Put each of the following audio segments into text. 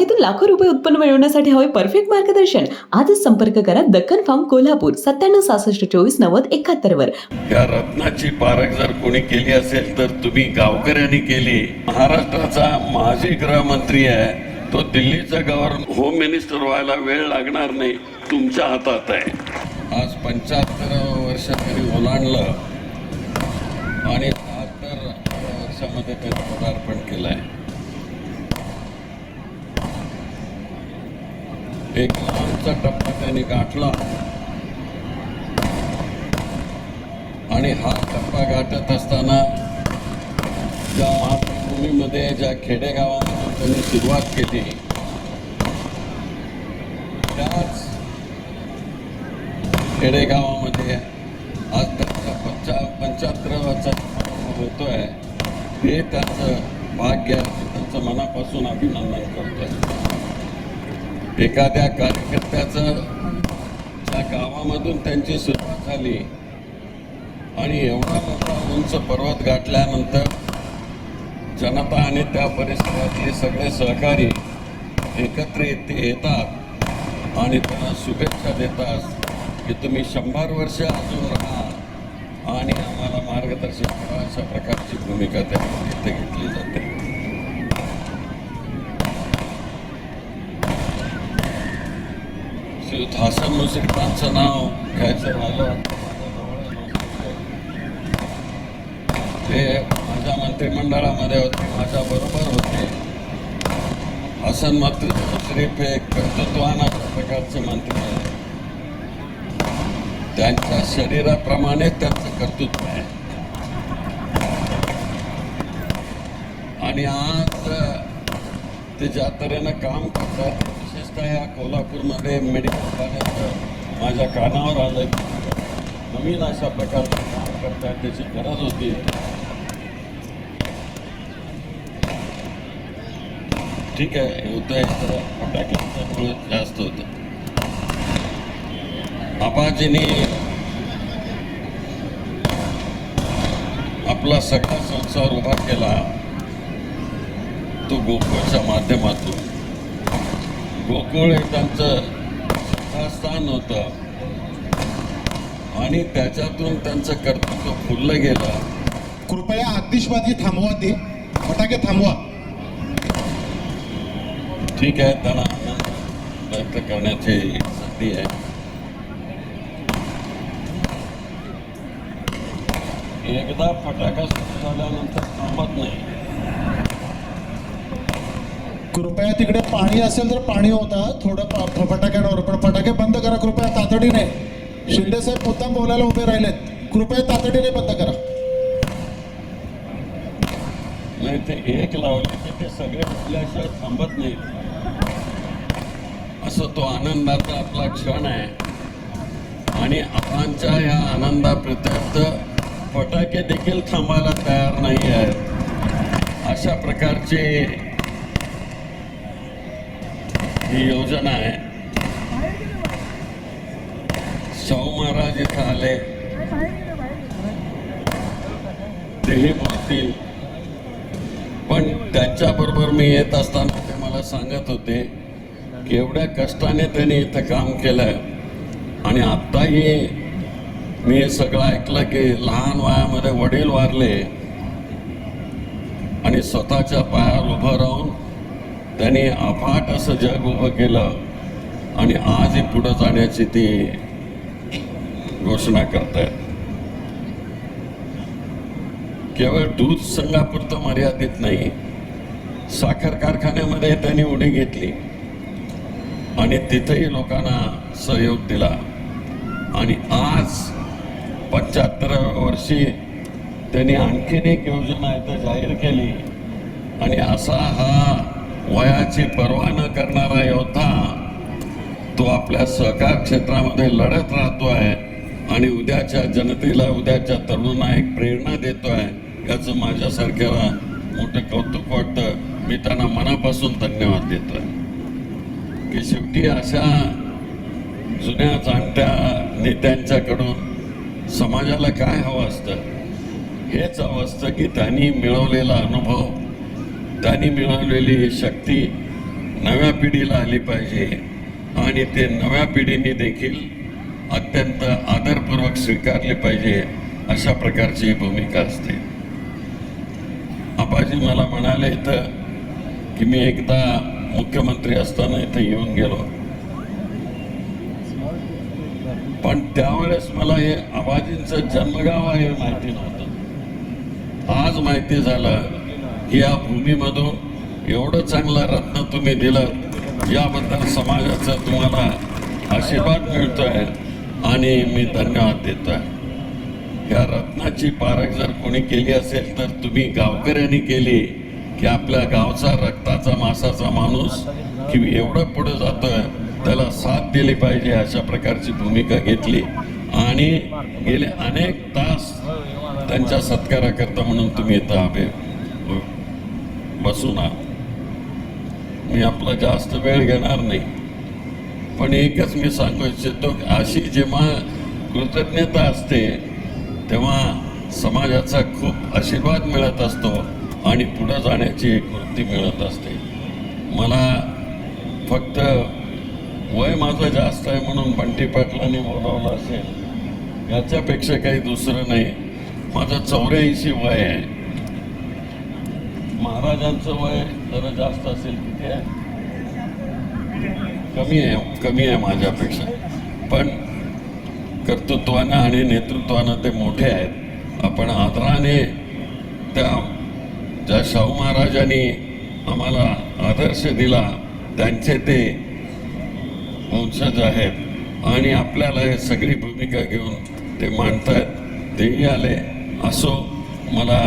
बागेतून लाखो रुपये उत्पन्न मिळवण्यासाठी हवे परफेक्ट मार्गदर्शन. आजच संपर्क करा दक्कन फार्म कोल्हापूर सत्त्याण्णव सहासष्ट चोवीस नव्वद एकाहत्तर वर. या रत्नाची पारख जर कोणी केली असेल तर तुम्ही गावकऱ्यांनी केली. महाराष्ट्राचा माजी गृहमंत्री आहे तो दिल्लीचा गव्हर्नर होम मिनिस्टर व्हायला वेळ लागणार नाही. तुमच्या हातात आहे. आज पंच्याहत्तर वर्ष तरी ओलांडलं. आणि सहात्तर वर्षामध्ये त्याचं पदार्पण केलं आहे एक आमचा टप्पा त्यांनी गाठला. आणि हा टप्पा गाठत असताना ज्या मातृभूमीमध्ये ज्या खेडेगावांना त्यांनी सुरुवात केली त्याच खेडेगावामध्ये आज त्यांचा पंचा पंच्याहत्तराचा होतोय. हे त्याचं भाग्य त्यांचं मनापासून अभिनंदन करतोय. एखाद्या कार्यकर्त्याचं त्या गावामधून त्यांची सुरुवात झाली. आणि एवढा मोठा उंच पर्वत गाठल्यानंतर जनता आणि त्या परिसरातले सगळे सहकारी एकत्र येते येतात आणि त्यांना शुभेच्छा देतात की तुम्ही शंभर वर्ष अजून राहा आणि आम्हाला मार्गदर्शन करा अशा प्रकारची भूमिका त्या घेते घेतली जाते श्रीयुत नाव घ्यायचं झालं ते माझ्या मंत्रिमंडळामध्ये होते माझ्या बरोबर होते. हसन मंत्री मुश्रीफ हे कर्तृत्वाना प्रकारचे मंत्री आहेत. त्यांच्या शरीराप्रमाणे त्यांचं कर्तृत्व आहे. आणि आज ते ज्या तऱ्हेनं काम करतात वाजता या कोल्हापूरमध्ये मेडिकल कॉलेज माझ्या कानावर आलं की नवीन अशा प्रकारचं काम करतात त्याची गरज होती. ठीक आहे होतं तर फटाक्यांच्यामुळे जास्त होतं. आबाजीने आपला सगळा संसार उभा केला. तो गोकुळच्या माध्यमातून. गोकुळ हे त्यांचं श्रद्धास्थान होतं. आणि त्याच्यातून त्यांचं कर्तृत्व फुललं गेलं. कृपया आतिषबाजी थांबवा ते. फटाके थांबवा. ठीक आहे त्यांना आनंद व्यक्त करण्याची संधी आहे. एकदा फटाका सुरू झाल्यानंतर थांबत नाही. कृपया तिकडे पाणी असेल तर पाणी होता. थोडं फटाक्यांवर पण. फटाके बंद करा कृपया तातडीने. शिंदे साहेब मुद्दाम बोलायला उभे राहिलेत. कृपया तातडीने बंद करा. नाही ते एक लावले की ते सगळे उठल्याशिवाय थांबत नाही. असं तो आनंदाचा आपला क्षण आहे. आणि आपणच्या या आनंदाप्रत्यर्थ फटाके देखील थांबायला तयार नाही आहेत अशा प्रकारचे ही योजना आहे. शाहू महाराज इथं आले. तेही बोलतील पण त्यांच्याबरोबर मी येत असताना ते मला सांगत होते की एवढ्या कष्टाने त्यांनी इथं काम केलं आणि आत्ताही मी हे सगळं ऐकलं की लहान वयामध्ये वडील वारले आणि स्वतःच्या पायावर उभं राहून त्यांनी अफाट असं जग उभं केलं आणि आजही पुढं जाण्याची ती घोषणा करतायत. केवळ दूध संघापुरतं मर्यादित नाही साखर कारखान्यामध्ये त्यांनी उडी घेतली आणि तिथेही लोकांना सहयोग दिला. आणि आज पंच्याहत्तर वर्षी त्यांनी आणखीन एक योजना इथं जाहीर केली. आणि असा हा वयाची पर्वा न करणारा योद्धा तो आपल्या सहकार क्षेत्रामध्ये लढत राहतोय आणि उद्याच्या जनतेला उद्याच्या तरुणांना एक प्रेरणा देतोय याचं माझ्यासारख्याला मोठं कौतुक वाटतं. मी त्यांना मनापासून धन्यवाद देतोय. की शेवटी अशा जुन्या जाणत्या नेत्यांच्याकडून समाजाला काय हवं असतं? हेच हवं असतं की त्यांनी मिळवलेला अनुभव त्यांनी मिळवलेली शक्ती नव्या पिढीला आली पाहिजे. आणि ते नव्या पिढीने देखील अत्यंत आदरपूर्वक स्वीकारले पाहिजे अशा प्रकारची ही भूमिका असते. आबाजी मला म्हणाले इथं की मी एकदा मुख्यमंत्री असताना इथं येऊन गेलो. पण त्यावेळेस मला हे आबाजींचं जन्मगाव आहे हे माहिती नव्हतं. आज माहिती झालं या भूमीमधून एवढं चांगलं रत्न तुम्ही दिलं याबद्दल समाजाचा तुम्हाला आशीर्वाद मिळतो आहे आणि मी धन्यवाद देतो आहे या रत्नाची पारख जर कोणी केली असेल तर तुम्ही गावकऱ्यांनी केली की आपल्या गावचा रक्ताचा मासाचा माणूस की एवढं पुढे जातं त्याला साथ दिली पाहिजे अशा प्रकारची भूमिका घेतली. आणि गेले अनेक तास त्यांच्या सत्काराकरता म्हणून तुम्ही इथं आभे बसू ना मी आपला जास्त वेळ घेणार नाही. पण एकच मी सांगू इच्छितो की अशी जेव्हा कृतज्ञता असते तेव्हा समाजाचा खूप आशीर्वाद मिळत असतो आणि पुढं जाण्याची एक वृत्ती मिळत असते. मला फक्त वय माझं जास्त आहे म्हणून बंटी पाटलांनी बोलावलं असेल. याच्यापेक्षा काही दुसरं नाही. माझं चौऱ्याऐंशी वय आहे. महाराजांचं वय जरा जास्त असेल किती आहे कमी आहे कमी आहे माझ्यापेक्षा. पण कर्तृत्वानं आणि नेतृत्वानं ते मोठे आहेत. आपण आदराने त्या ज्या शाहू महाराजांनी आम्हाला आदर्श दिला त्यांचे ते वंशज आहेत. आणि आपल्याला हे सगळी भूमिका घेऊन ते मांडतायत. तेही आले असो मला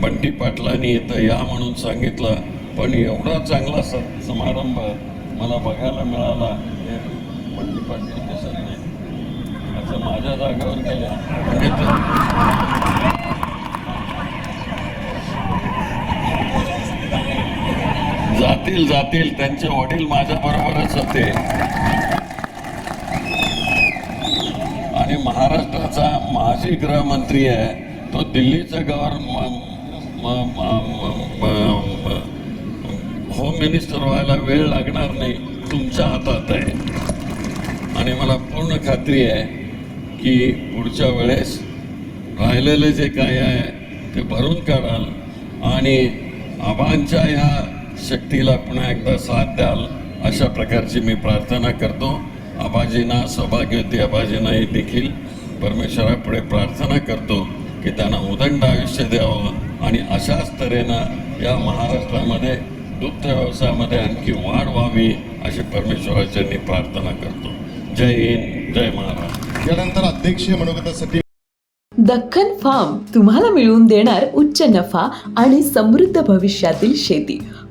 बंटी पाटलांनी येतं या म्हणून सांगितलं पण एवढा चांगला स समारंभ मला बघायला मिळाला हे बंटी पाटील दिसत नाही असं माझ्या जागेवर गेल्या जातील जातील त्यांचे वडील माझ्या बरोबरच होते. आणि महाराष्ट्राचा माजी गृहमंत्री आहे तो दिल्लीचा गव्हर्न होम मिनिस्टर व्हायला वेळ लागणार नाही तुमच्या हातात आहे. आणि मला पूर्ण खात्री आहे की पुढच्या वेळेस राहिलेले जे काय आहे ते भरून काढाल आणि आबांच्या ह्या शक्तीला पुन्हा एकदा साथ द्याल अशा प्रकारची मी प्रार्थना करतो. आबाजींना सौभाग्यवती आबाजींनाही देखील परमेश्वरापुढे प्रार्थना करतो. की त्यांना उदंड आयुष्य द्यावं आणि अशाच तऱ्हेनं या महाराष्ट्रामध्ये दुग्ध व्यवसायामध्ये आणखी वाढ व्हावी अशी परमेश्वराच्या प्रार्थना करतो. जय हिंद जय महाराष्ट्र. यानंतर अध्यक्षीय मनोगतासाठी दख्खन फार्म तुम्हाला मिळवून देणार उच्च नफा आणि समृद्ध भविष्यातील शेती.